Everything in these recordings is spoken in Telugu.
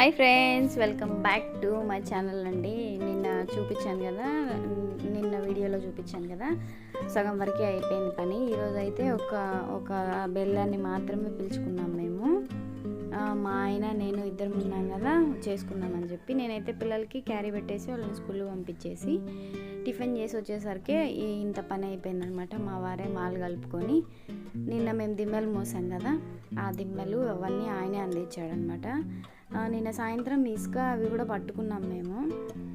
Hi friends welcome back to my channel అండి. నిన్న చూపించాను కదా నిన్న వీడియోలో చూపించాను కదా. సగం వరకే అయిపోయింది పని. ఈరోజు అయితే ఒక ఒక బెల్లాన్ని మాత్రమే పిలుచుకున్నాం మేము. మా ఆయన నేను ఇద్దరు ఉన్నాం కదా చేసుకున్నామని చెప్పి. నేనైతే పిల్లలకి క్యారీ పెట్టేసి వాళ్ళని స్కూల్లో పంపించేసి టిఫిన్ చేసి వచ్చేసరికి ఇంత పని అయిపోయిందనమాట. మా వారే మాలు కలుపుకొని నిన్న మేము దిమ్మలు మోసాం కదా ఆ దిమ్మలు అవన్నీ ఆయనే అందించాడనమాట. నిన్న సాయంత్రం ఇసుక అవి కూడా పట్టుకున్నాం మేము.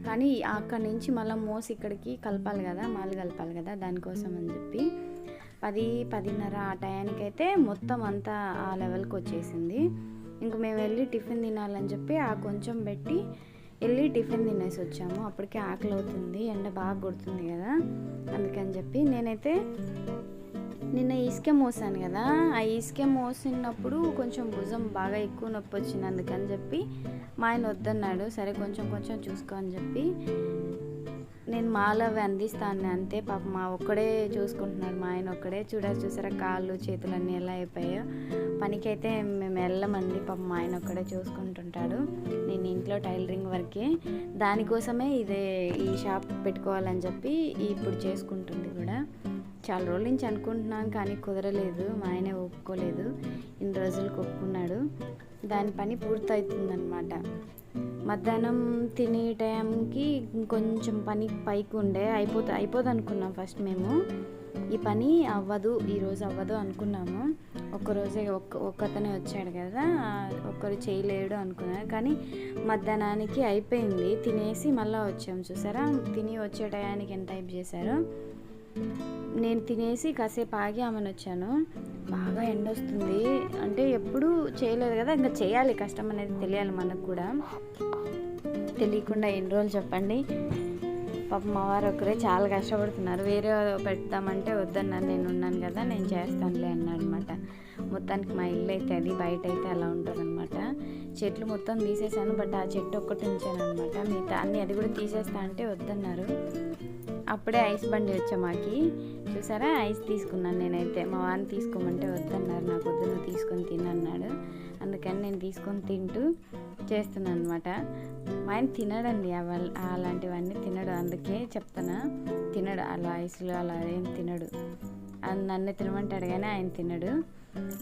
కానీ అక్కడి నుంచి మళ్ళీ మోసి ఇక్కడికి కలపాలి కదా మాలు కలపాలి కదా దానికోసం అని చెప్పి పది పదిన్నర ఆ టయానికైతే మొత్తం అంతా ఆ లెవెల్కి వచ్చేసింది. ఇంక మేము వెళ్ళి టిఫిన్ తినాలని చెప్పి ఆ కొంచెం పెట్టి వెళ్ళి టిఫిన్ తినేసి వచ్చాము. అప్పటికే ఆకలి అవుతుంది ఎండ బాగా కొడుతుంది కదా. అందుకని చెప్పి నేనైతే నిన్న ఇసుక మోసాను కదా. ఆ ఇసుక మోసినప్పుడు కొంచెం భుజం బాగా ఎక్కువ నొప్పి వచ్చింది అందుకని చెప్పి మా ఆయన వద్దన్నాడు. సరే కొంచెం కొంచెం చూసుకో అని చెప్పి నేను మాల అవి అందిస్తాను అంతే పాప మా ఒక్కడే చూసుకుంటున్నాడు మా ఆయన ఒక్కడే. చూడ చూసారా కాళ్ళు చేతులు అన్నీ ఎలా అయిపోయాయో. పనికైతే మేము వెళ్ళమండి పాప మా ఆయన ఒక్కడే చూసుకుంటుంటాడు. నేను ఇంట్లో టైలరింగ్ వర్కే. దానికోసమే ఇదే ఈ షాప్ పెట్టుకోవాలని చెప్పి ఇప్పుడు చేసుకుంటుంది కూడా. చాలా రోజుల నుంచి అనుకుంటున్నాను కానీ కుదరలేదు మా ఆయనే ఒప్పుకోలేదు. ఇన్ని రోజులకు ఒప్పుకున్నాడు. దాని పని పూర్తవుతుందన్నమాట. మధ్యాహ్నం తినే టైంకి కొంచెం పని పైకి ఉండే అయిపోతా అయిపోదు అనుకున్నాం ఫస్ట్ మేము. ఈ పని అవ్వదు ఈరోజు అవ్వదు అనుకున్నాము. ఒక్కరోజే ఒక్క ఒక్కతనే వచ్చాడు కదా ఒక్కరు చేయలేడు అనుకున్నాను కానీ మధ్యాహ్నానికి అయిపోయింది తినేసి మళ్ళీ వచ్చాము చూసారా? తిని వచ్చే టయానికి ఎంత టైప్ చేశారు? నేను తినేసి కాసేపు ఆగి ఆమెను వచ్చాను. బాగా ఎండ వస్తుంది. అంటే ఎప్పుడు చేయలేదు కదా ఇంకా చేయాలి. కష్టం అనేది తెలియాలి మనకు కూడా. తెలియకుండా ఎన్ని రోజులు చెప్పండి? పాప మా వారు ఒకరే చాలా కష్టపడుతున్నారు. వేరే పెడతామంటే వద్దన్నారు నేను ఉన్నాను కదా నేను చేస్తానులే అన్నాడు అనమాట మొత్తానికి మా ఇల్లు అయితే అది బయట అయితే అలా ఉంటుంది అనమాట చెట్లు మొత్తం తీసేసాను బట్ ఆ చెట్టు ఒక్కటి ఉంచాను అనమాట మిగతా అన్ని అది కూడా తీసేస్తా అంటే వద్దన్నారు. అప్పుడే ఐస్ బండి వచ్చా మాకి. చూసారా? ఐస్ తీసుకున్నాను నేనైతే. మా వారిని తీసుకోమంటే వద్దన్నారు. నాకు వద్దు నువ్వు తీసుకొని తినన్నాడు అందుకని నేను తీసుకొని తింటూ చేస్తున్నాను అనమాట మా ఆయన తినడండి అవల్ అలాంటివన్నీ తినడు అందుకే చెప్తాను తినడు అలా ఐసులు అలా ఏం తినడు. అని నన్ను తినమంటాడు కానీ ఆయన తినడు.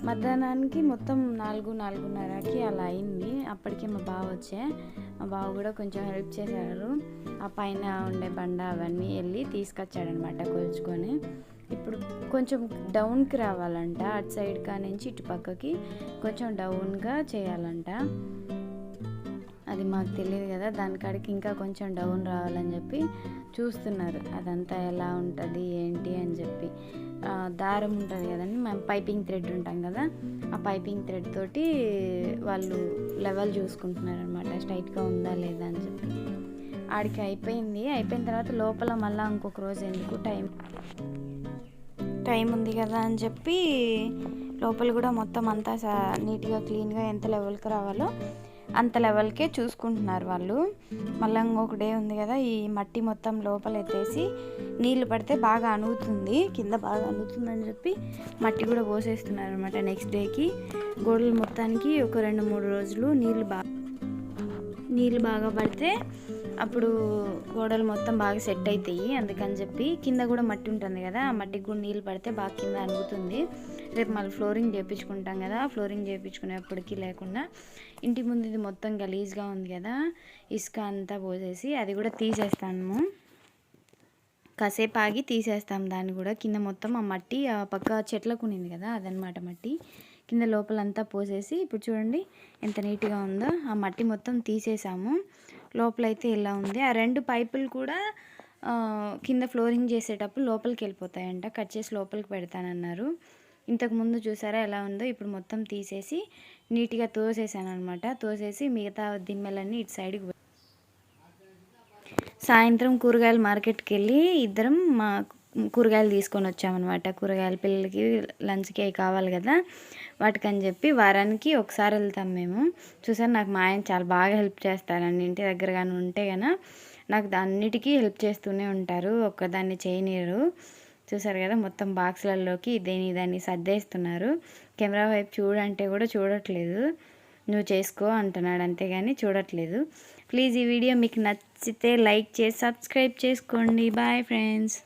మధ్యాహ్నానికి మొత్తం నాలుగు నాలుగున్నరకి అలా అయింది. అప్పటికే మా బావ వచ్చే. మా బావ కూడా కొంచెం హెల్ప్ చేశారు. ఆ పైన ఉండే బండ అవన్నీ వెళ్ళి తీసుకొచ్చాడనమాట కొలుచుకొని. ఇప్పుడు కొంచెం డౌన్కి రావాలంట. అటు సైడ్ కా నుంచి ఇటు పక్కకి కొంచెం డౌన్గా చేయాలంట. అది మాకు తెలియదు కదా దానికాడికి ఇంకా కొంచెం డౌన్ రావాలని చెప్పి చూస్తున్నారు. అదంతా ఎలా ఉంటుంది ఏంటి అని చెప్పి. దారం ఉంటుంది కదండి మేము పైపింగ్ థ్రెడ్ ఉంటాం కదా ఆ పైపింగ్ థ్రెడ్ తోటి వాళ్ళు లెవెల్ చూసుకుంటున్నారు అనమాట స్ట్రైట్గా ఉందా లేదా అని చెప్పి. ఆడికి అయిపోయింది అయిపోయిన తర్వాత లోపల మళ్ళీ ఇంకొక రోజు ఎందుకు టైం టైం ఉంది కదా అని చెప్పి లోపల కూడా మొత్తం అంతా సా- నీట్గా క్లీన్గా ఎంత లెవెల్కి రావాలో అంత లెవెల్కే చూసుకుంటున్నారు వాళ్ళు. మళ్ళీ ఇంకొక డే ఉంది కదా ఈ మట్టి మొత్తం లోపల ఎత్తేసి నీళ్ళు పడితే బాగా అనుగుతుంది కింద బాగా అనుగుతుందని చెప్పి మట్టి కూడా పోసేస్తున్నారు అనమాట నెక్స్ట్ డేకి గోడలు మొత్తానికి ఒక రెండు మూడు రోజులు నీళ్ళు బాగా నీళ్ళు బాగా పడితే అప్పుడు గోడలు మొత్తం బాగా సెట్ అవుతాయి అందుకని చెప్పి కింద కూడా మట్టి ఉంటుంది కదా ఆ మట్టికి కూడా నీళ్ళు పడితే బాగా కింద అనుగుతుంది. రేపు మళ్ళీ ఫ్లోరింగ్ చేయించుకుంటాం కదా ఫ్లోరింగ్ చేయించుకునేప్పటికీ లేకుండా. ఇంటి ముందు ఇది మొత్తం గలీజ్గా ఉంది కదా ఇసుక అంతా పోసేసి అది కూడా తీసేస్తాము. కాసేపు ఆగి తీసేస్తాం దాన్ని కూడా కింద మొత్తం ఆ మట్టి ఆ పక్క చెట్లకు ఉన్నింది కదా అదనమాట మట్టి. కింద లోపలంతా పోసేసి ఇప్పుడు చూడండి ఎంత నీట్గా ఉందో ఆ మట్టి మొత్తం తీసేసాము. లోపలైతే ఇలా ఉంది. ఆ రెండు పైపులు కూడా కింద ఫ్లోరింగ్ చేసేటప్పుడు లోపలికి వెళ్ళిపోతాయంట. కట్ చేసి లోపలికి పెడతానన్నారు. ఇంతకుముందు చూసారా ఎలా ఉందో? ఇప్పుడు మొత్తం తీసేసి నీట్గా తోసేసాను అనమాట తోసేసి మిగతా దిమ్మెలన్నీ ఇటు సైడ్కి సాయంత్రం కూరగాయల మార్కెట్కి వెళ్ళి ఇద్దరం మా కూరగాయలు తీసుకొని వచ్చామన్నమాట. కూరగాయల పిల్లలకి లంచ్కి అవి కావాలి కదా. వాటికని చెప్పి వారానికి ఒకసారి వెళ్తాం మేము. చూసారు నాకు మా ఆయన చాలా బాగా హెల్ప్ చేస్తారండి ఇంటి దగ్గర కానీ ఉంటే కనుక నాకు అన్నిటికీ హెల్ప్ చేస్తూనే ఉంటారు. ఒక్కదాన్ని చేయనీయరు. చూసారు కదా మొత్తం బాక్స్లలోకి దేని దాన్ని సర్దేస్తున్నారు. కెమెరా వైపు చూడంటే కూడా చూడట్లేదు. నువ్వు చేసుకో అంటున్నాడు అంతేగాని చూడట్లేదు. ప్లీజ్ ఈ వీడియో మీకు నచ్చితే లైక్ చేసి సబ్స్క్రైబ్ చేసుకోండి. Bye friends.